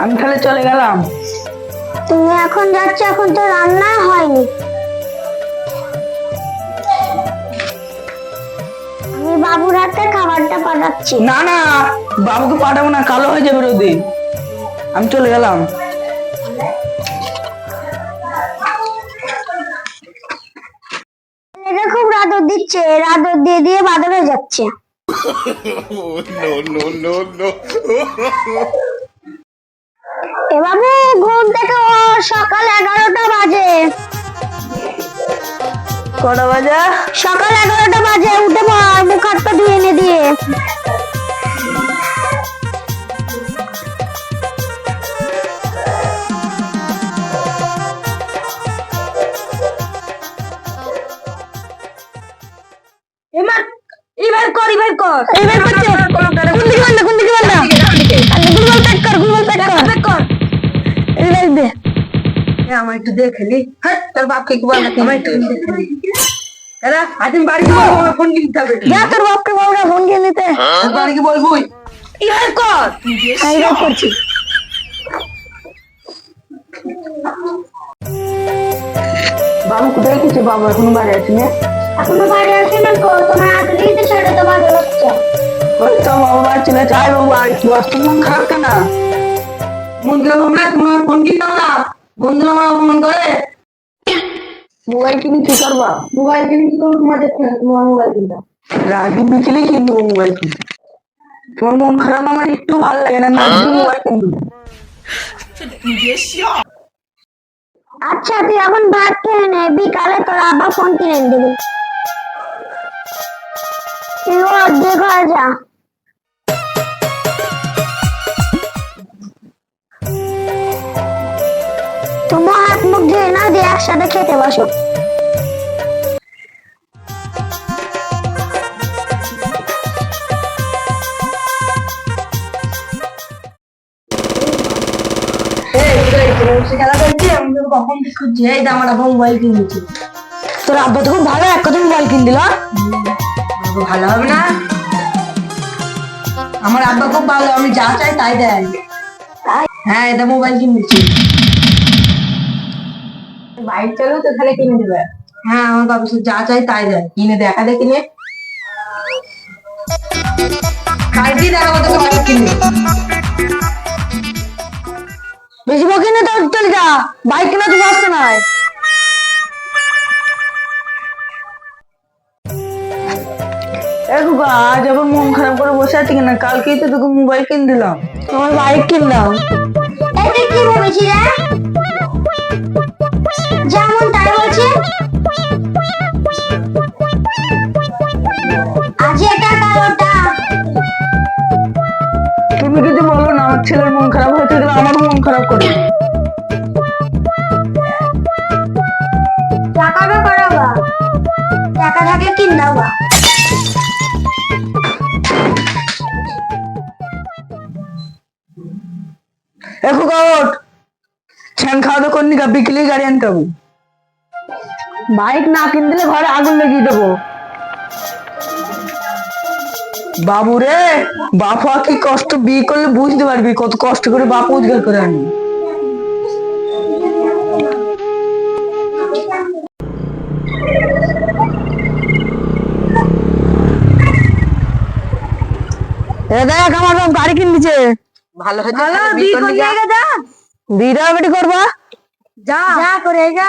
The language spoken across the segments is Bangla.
আমি তাহলে চলে গেলাম। তুমি এখন যাচ্ছ এখন তো রান্না হয়নি। আমি বাবুর হাতে খাবারটা পাঠাচ্ছি। না না বাবুকে পাঠাবো না কালো হয়ে যাবে রোদে। আমি চলে গেলাম। খুব রাদর দিচ্ছে রাদর দিয়ে দিয়ে বাদর হয়ে যাচ্ছে। No, no, no, no. বাবু ঘুম থেকে সকাল এগারোটা বাজে। কটা বাজে? সকাল এগারোটা বাজে উঠে পড় মুখ হাত পা ধুয়ে এনে আমার একটু দেখলি হ্যাঁ তোর বাপকে কি বল আমার একটু দেখলি দাদা আজ আমি বাড়ি যাব আমার ফোন কিনতে হবে যা তোর বাপকে বাবুরা ফোন কিনে নিতে তোর বাড়ি কি বলব এবার কর এবার করছি বাবু কোথায় গেছে বাবু এখনও বাড়ি আছে না এখনও বাড়ি আসে না গো তোমার আসলেই তো ছেড়ে দেওয়া হচ্ছে ওই তো বাবু বাড়ি চলে যাই বাবু আর একটু আসতে মন খারাপ কেন মন খারাপ হবে না তোমার ফোন কিনতে হবে না বন্ধু আমার ফোন করে। মোবাইল কিনে কি করবা? মোবাইল কিনে কি করব? তোমার মোবাইল কিনতে রাগি বিকেলে কিনবো মোবাইল কিনতে। তোমার মন খারাপ, আমার একটু ভালো লাগে না না মোবাইল কিনবো। আচ্ছা তুই এখন ভাত খেয়ে নে বিকালে তোর আবার ফোন কিনে দিবি তুই অর্ধেক হয়ে যা। ধুয়ে না দিয়ে একসাথে খেতে বসো। খেলা করছি আমি তো কখন খুঁজছি এই মোবাইল কিনেছি তোর আব্বা তো খুব ভালো এক কথা মোবাইল কিন দিল ভালো হবে না? আমার আব্বা খুব ভালো আমি যা চাই তাই দেয়। হ্যাঁ এটা মোবাইল কিনেছি বাইক চালু তো তাহলে কিনে দেবে। হ্যাঁ আমার বাবা যা চাই তাই দেয়। কিনে দেখা দেখি নে কালকেই কিনে বেশি না তোর যা বাইক কিনা তো দেখো আজ আবার মন খারাপ করে বসে আছি কিনা? কালকেই তো তোকে মোবাইল কিনে দিলাম। তোমার বাইক কিনলাম। এটা কি যেমন তাই বলছে। আজ এটা কাল ওটা তুমি কিছু বলো না আমার ছেলের মন খারাপ হয়েছে গেলে আমারও মন খারাপ করে। টাকা না করাবা টাকা ছ্যান খাওয়া দাওয়া করনি বিকেলে গাড়ি আনতে হবে। বাইক না কিন দিলে ঘরে আগুন লাগিয়ে দেবো। বাবু রে বাপা কি কষ্ট বিয়ে করলে বুঝতে পারবি কত কষ্ট করে বাপ রোজগার করে আনি দেখ আমার বাপ গাড়ি কিন দিছে ভালো হয়েছে বিয়ে করলি যা। বিয়ে বেটি করবা? যা। যা করে যা।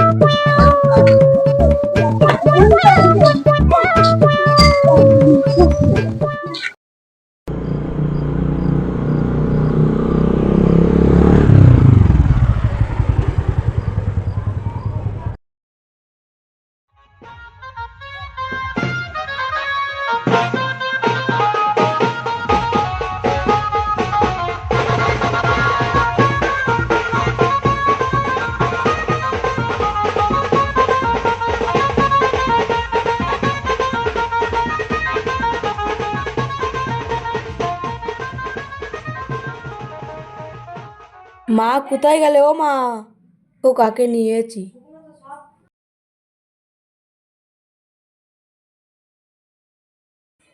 মা কোথায় গেলে ও মা? ও কাকে নিয়েছি?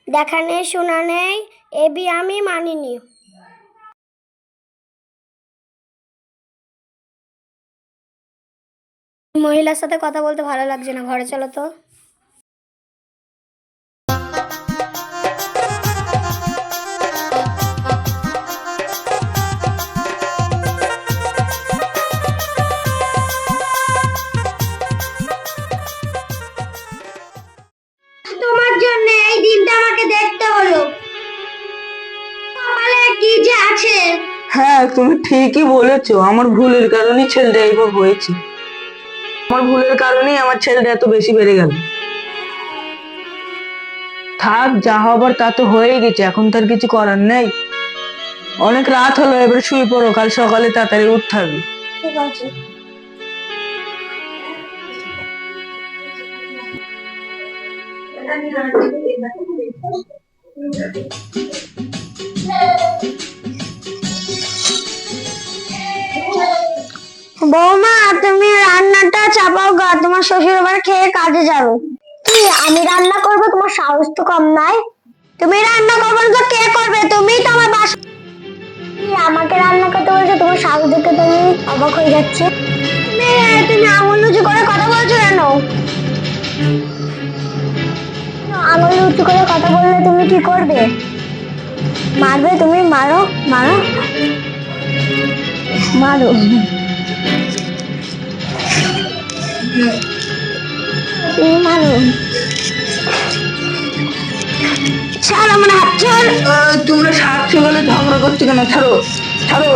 দেখা নেই, শোনা নেই এবি আমি মানিনি। মহিলার সাথে কথা বলতে ভালো লাগছে না, ঘরে চলো তো। ঠিকই বলেছ আমার ভুলের কারণেই ছেলেটা এইভাবে হয়েছে। আমার ভুলের কারণেই আমার ছেলেটা এত বেশি বেড়ে গেল। থাক যা হবার তা তো হয়ে গেছে এখন তার কিছু করার নেই। অনেক রাত হলো এবার শুয়ে পড়ো কাল সকালে তাড়াতাড়ি উঠতে হবে। ঠিক আছে। বৌমা তুমি রান্নাটা চাপাও গা তোমার শ্বশুর বাড়ি খেয়ে কাজে যাবে। কি আমি রান্না করব? তোমার সাহস তো কম নাই। তুমি রান্না করবে তো কে করবে? তুমি তো আমার বাস আমাকে রান্না করতে বলছো? তোমার সাহস দেখে তো আমি অবাক হয়ে যাচ্ছে। তুমি তুমি আঙুল উঁচু করে কথা বলছো কেন? আঙুল উঁচু করে কথা বললে তুমি কি করবে? মারবে? তুমি মারো মারো। মারো। তুমি মারো ছাড় আমার হাত ছাড় তোমরা সাত সকালে ঝগড়া করছ কেন ছাড়ো ছাড়ো।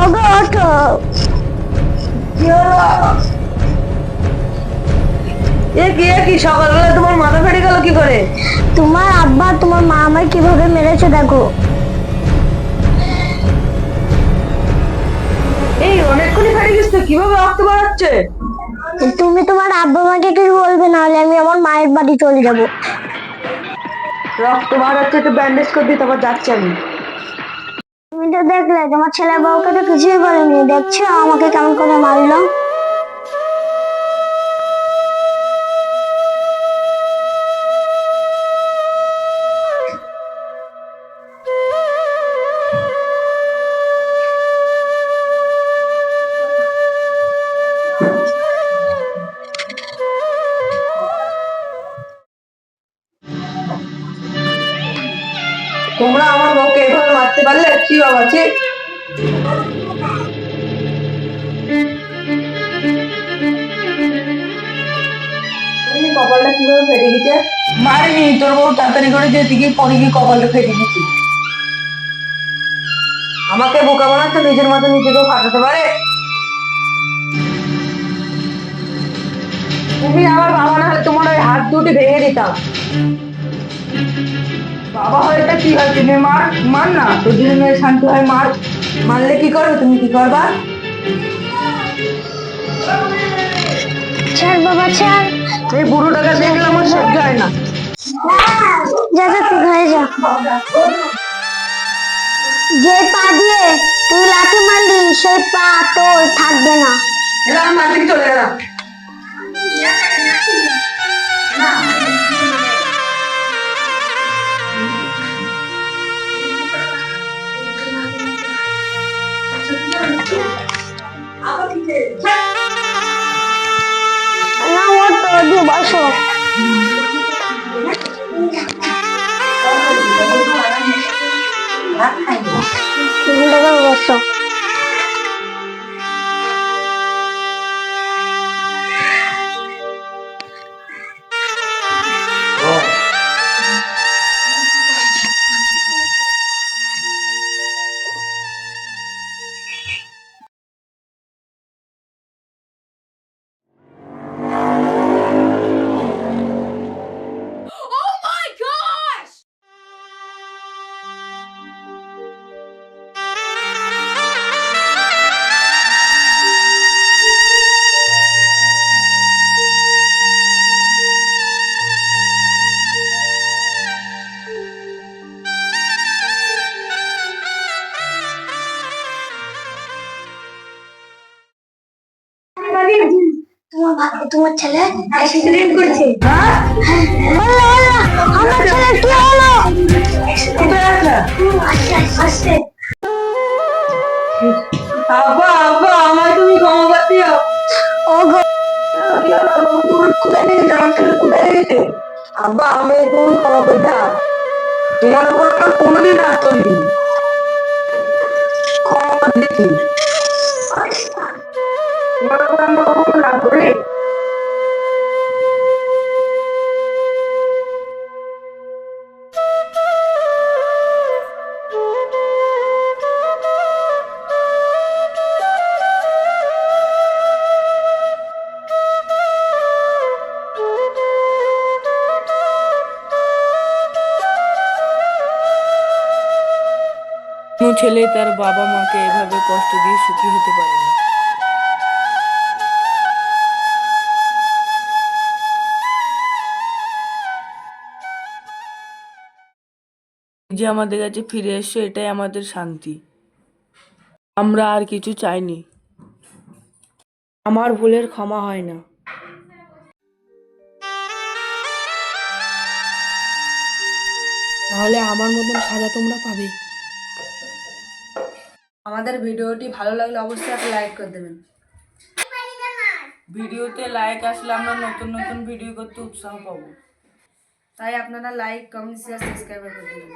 ওগো ওঠো। কি এ কি? সকালবেলা তোমার মাথা ফেটে গেল কি করে? তোমার আব্বা তোমার মা আমায় কীভাবে মেরেছে দেখো। তো, কীভাবে রক্ত বাড়াচ্ছে তুমি তোমার আব্বা মাকে কিছু বলবে না হলে আমি আমার মায়ের বাড়ি চলে যাব। রক্ত বাড়াচ্ছে তো ব্যান্ডেজ করে দিই তারপর যাচ্ছি আমি। তুমি তো দেখলে তোমার ছেলে বউকে তো কিছুই বলেনি। দেখছ? আমাকে কেমন করে মারলো? বউকে এভাবে মারতে পারলে কি বাবা ছি। কপালটা কীভাবে ফেটে গেছে? মারিনি তোর বউ তাড়াতাড়ি করে গিয়ে পরে গিয়ে কপালটা ফেটে গেছে। আমাকে বোকা বানাচ্ছে নিজের মতো নিজেকেও ফাটাতে পারে? তুমি আমার বাবা না হলে তোমার ওই হাত দুটি ভেঙে দিতাম। বাবা হয়তো কি হয় তুমি মার মার না? তোর জন্য মেয়ে শান্তি হয় মার। মারলে কি করবে? তুমি কি করবা? ছাড় বাবা ছাড়। এই বুড়োটাকে দেখলে আমার সহ্য হয় না। যা যা তুই ঘরে যা। যে পা দিয়ে তুই লাঠি মারলি সেই পা তোর থাকবে না। আমার থেকে চলে গেলাম। দিয়ে বসো তোমার ছেলে অ্যাক্সিডেন্ট করেছে। আমার ছেলে কি হলো আস্তে আব্বা আব্বা আমায় তুমি ক্ষমা করে দিও। ও গো কোথায় নিয়ে আমার ছেলে কোথায় গেছে আব্বা আমি তুমি ক্ষমা করে দাও। তোমার উপর কোনোদিন রাগ করিনি ক্ষমা করে দিচ্ছি তোমার উপর আমরা কোনো ছেলে তার বাবা মাকে এভাবে কষ্ট দিয়ে সুখী হতে পারে না। যে আমাদের কাছে ফিরে এসছে এটাই আমাদের শান্তি। আমরা আর কিছু চাইনি। আমার ভুলের ক্ষমা হয় না। তাহলে আমার মতন সাজা তোমরা পাবে? আমাদের ভিডিওটি ভালো লাগলে অবশ্যই একটা লাইক করে দেবেন। ভিডিওতে লাইক আসলে আমরা নতুন নতুন ভিডিও করতে উৎসাহ পাবো। তাই আপনারা লাইক কমেন্ট শেয়ার সাবস্ক্রাইব করে দেবেন।